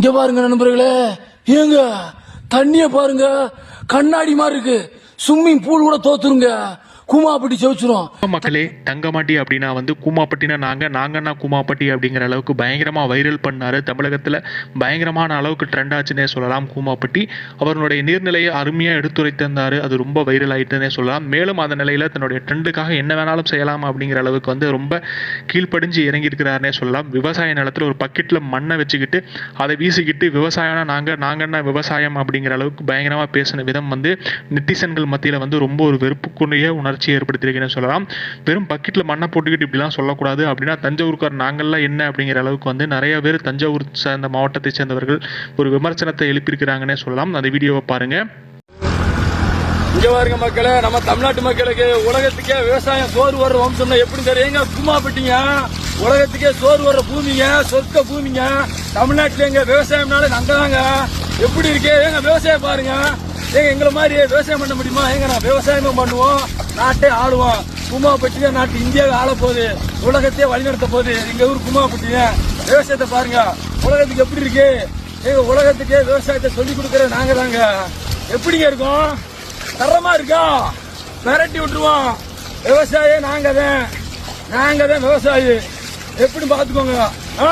இங்க பாருங்க நண்பர்களே. ஏங்க தண்ணிய பாருங்க. கண்ணாடி மாதிரி இருக்கு ஸ்விம்மிங் பூல் கூட தோத்துருங்க. கூமாப்பட்டி செவிச்சிரும் மக்களே தங்கமாட்டி அப்படின்னா வந்து கூமாப்பட்டினா நாங்கள் நாங்கன்னா கூமாப்பட்டி அப்படிங்கிற அளவுக்கு பயங்கரமாக வைரல் பண்ணார். தமிழகத்தில் பயங்கரமான அளவுக்கு ட்ரெண்ட் ஆச்சுன்னே சொல்லலாம் கூமாப்பட்டி. அவருடைய நீர்நிலையை அருமையாக எடுத்துரைத்திருந்தார். அது ரொம்ப வைரல் ஆயிட்டுன்னே சொல்லலாம். மேலும் அந்த நிலையில் தன்னுடைய ட்ரெண்டுக்காக என்ன வேணாலும் செய்யலாம் அப்படிங்கிற அளவுக்கு வந்து ரொம்ப கீழ்ப்படிஞ்சு இறங்கியிருக்கிறாருனே சொல்லலாம். விவசாய நிலத்தில் ஒரு பக்கெட்டில் மண்ணை வச்சுக்கிட்டு அதை வீசிக்கிட்டு விவசாயம்னா நாங்கள் நாங்கன்னா விவசாயம் அப்படிங்கிற அளவுக்கு பயங்கரமாக பேசின விதம் வந்து நெட்டிசன்கள் மத்தியில் வந்து ரொம்ப ஒரு வெறுப்புக்குரிய உணர்ச்சி ஏற்படுத்தியிருக்கேன்னு சொல்லலாம். வெறும் பக்கெட்டில் மண்ணை போட்டுக்கிட்டு இப்படிலாம் சொல்லக்கூடாது. அப்படின்னா தஞ்சாவூர்கார் நாங்கள்லாம் என்ன அப்படிங்கிற அளவுக்கு வந்து நிறைய பேர் தஞ்சாவூர் சேர்ந்த மாவட்டத்தை சேர்ந்தவர்கள் ஒரு விமர்சனத்தை எழுப்பியிருக்கிறாங்கன்னே சொல்லலாம். அந்த வீடியோவை பாருங்கள் இங்க பாருங்க மக்களே நம்ம தமிழ்நாட்டு மக்களுக்கு உலகத்துக்கே விவசாயம் சோறு வர்ற வம்சம்னா எப்படி தெரியுங்க குமாப்பட்டிங்க உலகத்துக்கே சோறு வர்ற பூமிங்க சொர்க்க பூமிங்க. தமிழ்நாட்டுல எங்க விவசாயம்னால அங்கதாங்க. எப்படி இருக்கு? எங்க விவசாயம் பாருங்க. ஏங்க எங்களை மாதிரி விவசாயம் பண்ண முடியுமா? எங்க நான் விவசாயமும் பண்ணுவோம். நாட்டே ஆளுவோம். குமாப்பட்டி தான் நாட்டு இந்தியாவை ஆள போகுது. உலகத்தையே வழிநடத்த போகுது. எங்க ஊர் குமாப்பட்டிங்க விவசாயத்தை பாருங்க. உலகத்துக்கு எப்படி இருக்கு? எங்க உலகத்துக்கே விவசாயத்தை சொல்லி கொடுக்கற நாங்க தாங்க. எப்படிங்க இருக்கோம்? தரமா இருக்கா? மிரட்டி விட்டுருவோம். விவசாயி நாங்க தான். நாங்க தான் விவசாயி. எப்படி பாத்துக்கோங்க ஆ?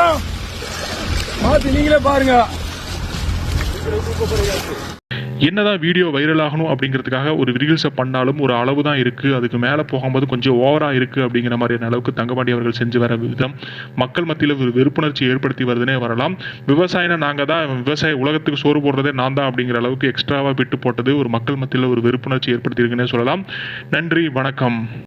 பார்த்து நீங்களே பாருங்க. என்னதான் வீடியோ வைரல் ஆகணும் அப்படிங்கிறதுக்காக ஒரு ரீல்ஸை பண்ணாலும் ஒரு அளவு தான் இருக்குது அதுக்கு மேலே போகும்போது கொஞ்சம் ஓவராக இருக்குது அப்படிங்கிற மாதிரியான அளவுக்கு தங்கபாண்டி அவர்கள் செஞ்சு வர விதம் மக்கள் மத்தியில் ஒரு வெறுப்புணர்ச்சி ஏற்படுத்தி வருதுன்னே வரலாம். விவசாயினா நாங்கள் தான் விவசாய உலகத்துக்கு சோறு போடுறதே நான் தான் அப்படிங்கிற அளவுக்கு எக்ஸ்ட்ராவாக விட்டு போட்டது ஒரு மக்கள் மத்தியில் ஒரு வெறுப்புணர்ச்சி ஏற்படுத்தியிருக்குன்னே சொல்லலாம். நன்றி வணக்கம்.